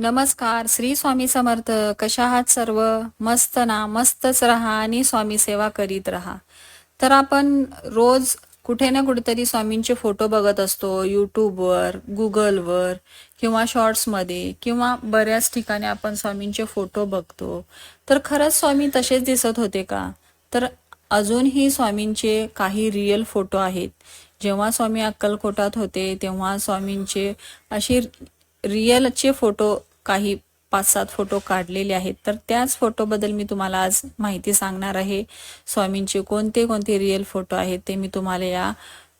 नमस्कार श्री स्वामी समर्थ. कशा आहात सर्व? मस्त ना? मस्तच राहा आणि स्वामी सेवा करीत राहा. तर आपण रोज कुठे ना कुठेतरी स्वामींचे फोटो बघत असतो यूट्यूबवर गुगलवर किंवा शॉर्ट्समध्ये किंवा बऱ्याच ठिकाणी आपण स्वामींचे फोटो बघतो. तर खरंच स्वामी तसेच दिसत होते का? तर अजूनही स्वामींचे काही रिअल फोटो आहेत. जेव्हा स्वामी अक्कलकोटात होते तेव्हा स्वामींचे असे रिअलचे फोटो काही पाच सात फोटो काढलेले आहेत. तर त्याच फोटोबद्दल मी तुम्हाला आज माहिती सांगणार आहे. स्वामींचे कोणते कोणते रिअल फोटो आहेत ते मी तुम्हाला या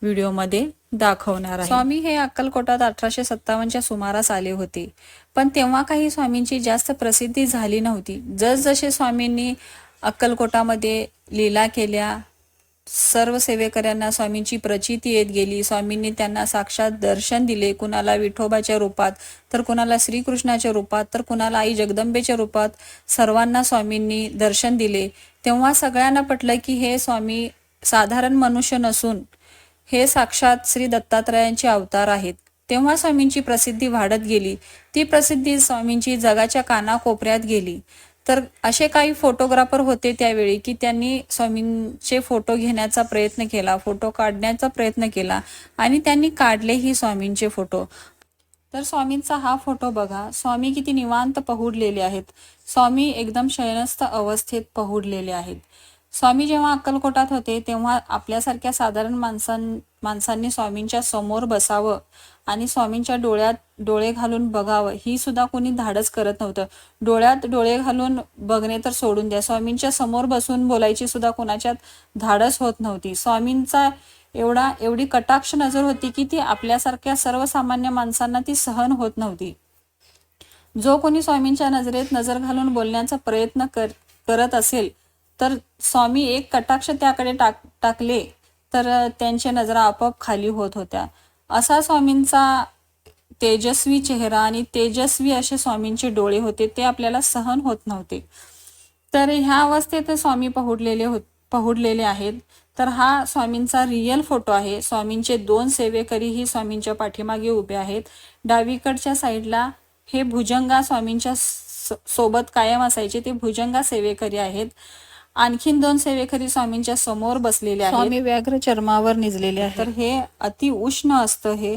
व्हिडिओमध्ये दाखवणार आहे. स्वामी हे अक्कलकोटात अठराशे सत्तावन्नच्या सुमारास आले होते. पण तेव्हा काही स्वामींची जास्त प्रसिद्धी झाली नव्हती. जसजसे स्वामींनी अक्कलकोटामध्ये लीला केल्या सर्व सेवेकऱ्यांना स्वामींची प्रचिती येत गेली. स्वामींनी त्यांना साक्षात दर्शन दिले. कुणाला विठोबाच्या रूपात तर कुणाला श्रीकृष्णाच्या रूपात तर कुणाला आई जगदंबेच्या रूपात सर्वांना स्वामींनी दर्शन दिले. तेव्हा सगळ्यांना पटलं की हे स्वामी साधारण मनुष्य नसून हे साक्षात श्री दत्तात्रयांचे अवतार आहेत. तेव्हा स्वामींची प्रसिद्धी वाढत गेली. ती प्रसिद्धी स्वामींची जगाच्या कानाकोपऱ्यात गेली. तर असे काही फोटोग्राफर होते त्यावेळी की त्यांनी स्वामींचे फोटो घेण्याचा प्रयत्न केला फोटो काढण्याचा प्रयत्न केला आणि त्यांनी काढलेही स्वामींचे फोटो. तर स्वामींचा हा फोटो बघा. स्वामी किती निवांत पहुडलेले आहेत. स्वामी एकदम शयनस्थ अवस्थेत पहुडलेले आहेत. स्वामी जेव्हा अक्कलकोटात होते तेव्हा आपल्यासारख्या साधारण माणसां माणसांनी स्वामींच्या समोर बसावं आणि स्वामींच्या डोळ्यात डोळे घालून बघावं ही सुद्धा कोणी धाडस करत नव्हतं. डोळ्यात डोळे घालून बघणे तर सोडून द्या. स्वामींच्या समोर बसून बोलायची सुद्धा कोणाच्यात धाडस होत नव्हती. स्वामींचा एवढा एवढी कटाक्ष नजर होती की ती आपल्यासारख्या सर्वसामान्य माणसांना ती सहन होत नव्हती. जो कोणी स्वामींच्या नजरेत नजर घालून बोलण्याचा प्रयत्न कर करत असेल तर स्वामी एक कटाक्ष त्याकडे टाक टाकले तर त्यांच्या नजरा आपोआप खाली होत होत्या. असा स्वामींचा तेजस्वी चेहरा आणि तेजस्वी असे स्वामींचे डोळे होते ते आपल्याला सहन होत नव्हते. तर ह्या अवस्थेत स्वामी पहुडलेले हो पहुडलेले आहेत. तर हा स्वामींचा रिअल फोटो आहे. स्वामींचे दोन सेवेकरीही स्वामींच्या पाठीमागे उभे आहेत. डावीकडच्या साईडला हे भुजंगा स्वामींच्या सोबत कायम असायचे. ते भुजंगा सेवेकरी आहेत. आणखीन दोन सेवेकरी स्वामींच्या समोर बसलेले आहेत. स्वामी व्याघ्र चर्मावर निजलेले आहेत. तर हे अति उष्ण असतं हे.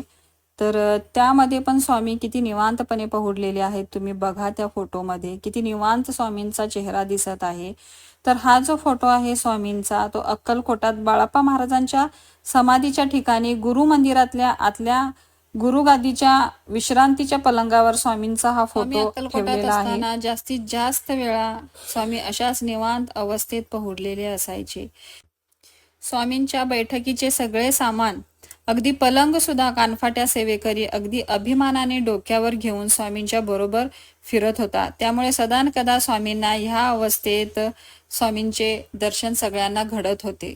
तर त्यामध्ये पण स्वामी किती निवांतपणे पहुडलेले आहेत. तुम्ही बघा त्या फोटोमध्ये. किती निवांत स्वामींचा चेहरा दिसत आहे. तर हा जो फोटो आहे स्वामींचा तो अक्कलकोटात बाळाप्पा महाराजांच्या समाधीच्या ठिकाणी गुरु मंदिरातल्या आतल्या गुरुगादीच्या विश्रांतीच्या पलंगावर स्वामींचा हा फोटो ठेवलेला आहे. जास्तीत जास्त वेळा स्वामी अशाच निवांत अवस्थेत पहुडलेले असायचे. स्वामींच्या बैठकीचे सगळे सामान अगदी पलंग सुद्धा कानफाट्या सेवेकरी अगदी अभिमानाने डोक्यावर घेऊन स्वामींच्या बरोबर फिरत होता. त्यामुळे सदान कदा स्वामींना ह्या अवस्थेत स्वामींचे दर्शन सगळ्यांना घडत होते.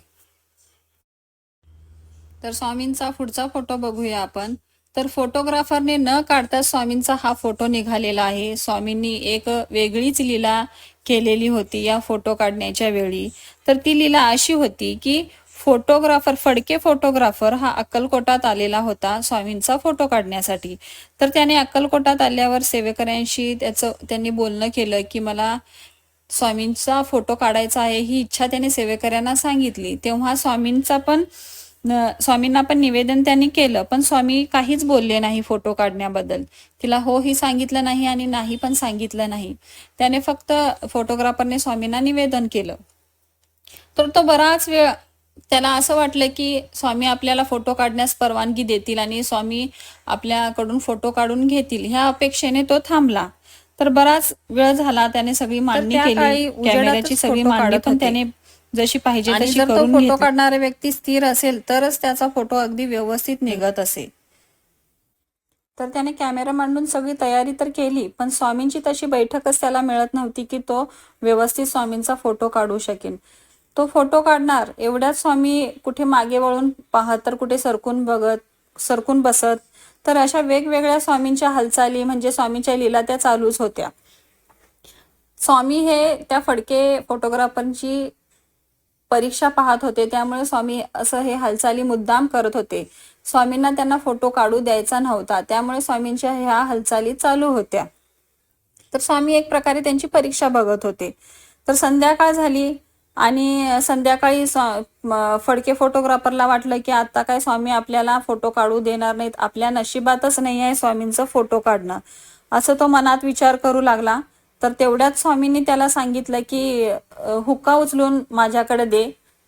तर स्वामींचा पुढचा फोटो बघूया आपण. तर फोटोग्राफरने न काढता स्वामींचा हा फोटो निघालेला आहे. स्वामींनी एक वेगळीच लीला केलेली होती या फोटो काढण्याच्या वेळी. तर ती लीला अशी होती की फोटोग्राफर फडके फोटोग्राफर हा अक्कलकोटात आलेला होता स्वामींचा फोटो काढण्यासाठी. तर त्याने अक्कलकोटात आल्यावर सेवेकऱ्यांशी त्याचं त्यांनी बोलणं केलं की मला स्वामींचा फोटो काढायचा आहे ही इच्छा त्याने सेवेकऱ्यांना सांगितली. तेव्हा स्वामींचा पण स्वामींना पण निवेदन त्यांनी केलं पण स्वामी काहीच बोलले नाही फोटो काढण्याबद्दल. तिला हो ही सांगितलं नाही आणि नाही पण सांगितलं नाही. त्याने फक्त फोटोग्राफरने स्वामींना निवेदन केलं. तर तो बराच वेळ त्याला असं वाटलं की स्वामी आपल्याला फोटो काढण्यास परवानगी देतील आणि स्वामी आपल्याकडून फोटो काढून घेतील ह्या अपेक्षेने तो थांबला. तर बराच वेळ झाला त्याने सगळी मांडणी केली कॅमेऱ्याची सगळी मांडणी पण त्याने जशी पाहिजे तशी करून फोटो काढणारा व्यक्ती स्थिर असेल तरच त्याचा फोटो अगदी व्यवस्थित निघत असे. तर त्याने कॅमेरा मांडून सगळी तयारी तर केली पण स्वामींची तशी बैठकच त्याला मिळत नव्हती की तो व्यवस्थित स्वामींचा फोटो काढू शकेल तो फोटो काढणार एवढ्याच स्वामी कुठे मागे वळून पाहत तर कुठे सरकून बघत सरकून बसत तर अशा वेगवेगळ्या स्वामींच्या हालचाली म्हणजे स्वामींच्या लीला त्या चालूच होत्या. स्वामी हे त्या फडके फोटोग्राफरची परीक्षा पाहत होते. त्यामुळे स्वामी असं हे हालचाली मुद्दाम करत होते. स्वामींना त्यांना फोटो काढू द्यायचा नव्हता. त्यामुळे स्वामींच्या ह्या हालचाली चालू होत्या. तर स्वामी एक प्रकारे त्यांची परीक्षा बघत होते. तर संध्याकाळ झाली आणि संध्याकाळी स्वा- फडके फोटोग्राफरला वाटलं की आता काय स्वामी आपल्याला फोटो काढू देणार नाहीत. आपल्या नशिबातच नाही आहे स्वामींचं फोटो काढणं. असं तो मनात विचार करू लागला. तर तेवढ्यात स्वामींनी त्याला सांगितलं की हुक्का उचलून माझ्याकडे दे.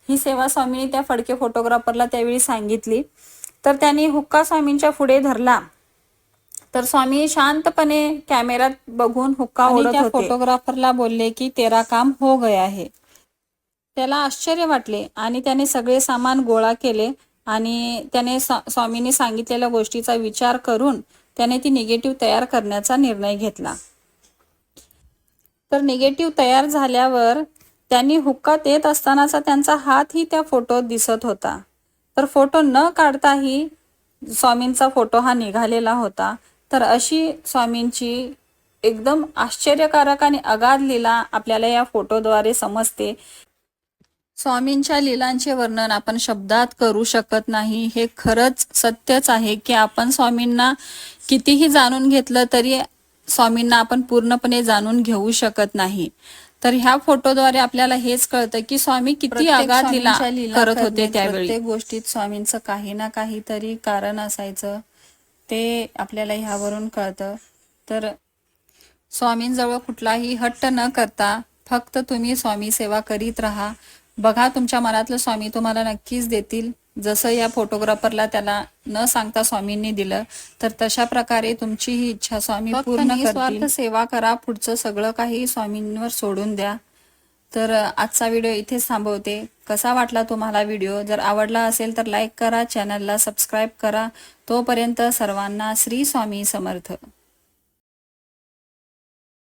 ही सेवा स्वामींनी त्या फडके फोटोग्राफरला त्यावेळी सांगितली. तर त्यांनी हुक्का स्वामींच्या पुढे धरला. तर स्वामी शांतपणे कॅमेऱ्यात बघून हुक्का त्या फोटोग्राफरला बोलले की तेरा काम हो गया है. त्याला आश्चर्य वाटले आणि त्याने सगळे सामान गोळा केले आणि त्याने स्वा- स्वामींनी सांगितलेल्या गोष्टीचा विचार करून त्याने ती निगेटिव्ह तयार करण्याचा निर्णय घेतला. तर निगेटिव्ह तयार झाल्यावर त्यांनी हुक्कात येत असतानाचा त्यांचा हातही त्या फोटोत दिसत होता. तर फोटो न काढताही स्वामींचा फोटो हा निघालेला होता. तर अशी स्वामींची एकदम आश्चर्यकारक आणि अगाध लीला आपल्याला या फोटोद्वारे समजते. स्वामींच्या लीलांचे वर्णन आपण शब्दात करू शकत नाही. हे खरंच सत्यच आहे की आपण स्वामींना कितीही जाणून घेतलं तरी स्वामींना आपण पूर्णपणे जाणून घेऊ शकत नाही. तर ह्या फोटोद्वारे आपल्याला हेच कळतं की स्वामी किती आघात लीला करत होते त्यावेळी. प्रत्येक गोष्टीत स्वामींचं काही ना काहीतरी कारण असायचं. ते आपल्याला ह्यावरून कळतं. तर स्वामींजवळ कुठलाही हट्ट न करता फक्त तुम्ही स्वामी सेवा करीत राहा. बघा तुमच्या मनातलं स्वामी तुम्हाला नक्कीच देतील. जसं या फोटोग्राफरला त्याला न सांगता स्वामींनी दिलं तर तशा प्रकारे तुमची ही इच्छा स्वामी पूर्ण निस्वार्थ करतील. सेवा करा पुढचं सगळं काही स्वामींवर सोडून द्या. तर आजचा व्हिडिओ इथेच थांबवते. कसा वाटला तुम्हाला व्हिडिओ? जर आवडला असेल तर लाईक करा चॅनलला सबस्क्राईब करा. तोपर्यंत सर्वांना श्री स्वामी समर्थ.